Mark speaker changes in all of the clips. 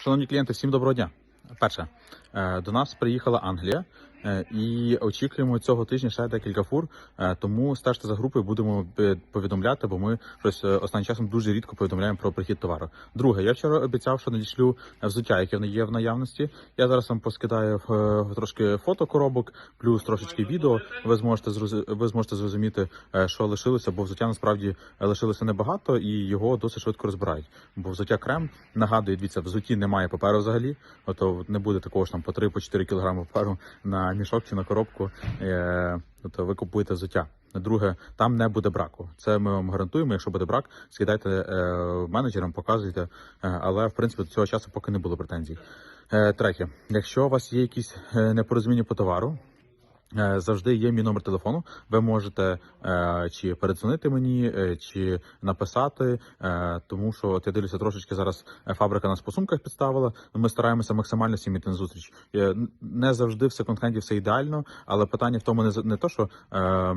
Speaker 1: Шановні клієнти, всім доброго дня. Перше, е, до нас приїхала Англія і очікуємо цього тижня ще декілька фур. е, Тому стежте за групою, будемо е, повідомляти, бо ми щось е, останнім часом дуже рідко повідомляємо про прихід товару. Друге, я вчора обіцяв, що надішлю взуття, яке є в наявності. Я зараз вам поскидаю е, трошки фото коробок, плюс трошечки відео. Ви зможете ви зможете зрозуміти, е, що лишилося, бо взуття насправді е, лишилося небагато і його досить швидко розбирають. Бо взуття крем нагадую, дивіться, взутті немає паперу взагалі. Ото не буде такого ж там по 3-4 кг паперу на мішок чи на коробку. Е, Тобто ви купуєте взуття. Друге, там не буде браку. Це ми вам гарантуємо. Якщо буде брак, скидайте е, менеджерам, показуйте. Е, але в принципі до цього часу поки не було претензій. Третє, якщо у вас є якісь непорозуміння по товару. Е, Завжди є мій номер телефону. Ви можете е, чи передзвонити мені, е, чи написати, е, тому що от я дивлюся трошечки зараз. е, Фабрика нас по сумках підставила. Ми стараємося максимально всім іти на зустріч. Е, Не завжди в секонд-хенді все ідеально, але питання в тому не не то, що. Е,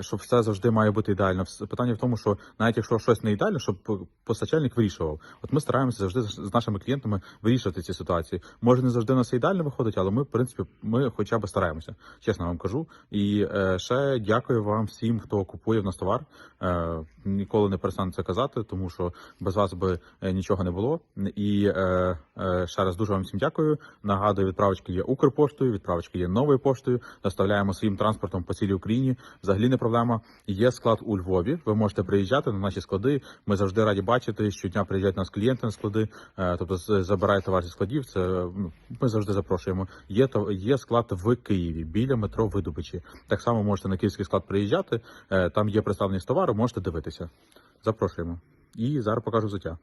Speaker 1: що все завжди має бути ідеально. Питання в тому, що навіть якщо щось не ідеально, щоб по- постачальник вирішував. От ми стараємося завжди з нашими клієнтами вирішувати ці ситуації. Може, не завжди на все ідеально виходить, але ми, в принципі, ми хоча б стараємося. Чесно вам кажу. І е, ще дякую вам всім, хто купує в нас товар. Е, ніколи не перестану це казати, тому що без вас би е, нічого не було. І е, е, ще раз дуже вам всім дякую. Нагадую, відправочки є Укрпоштою, відправочки є новою поштою. Доставляємо своїм транспортом по цілій Україні. Взагалі не проблема. Є склад у Львові. Ви можете приїжджати на наші склади. Ми завжди раді бачити. Щодня приїжджають нас клієнти на склади. Е, тобто забирають товар зі складів. Це ну, ми завжди запрошуємо. Є то є склад в Києві біля метро Видобичі. Так само можете на київський склад приїжджати. Е, Там є представленість товару, можете дивитися. Запрошуємо. І зараз покажу взуття.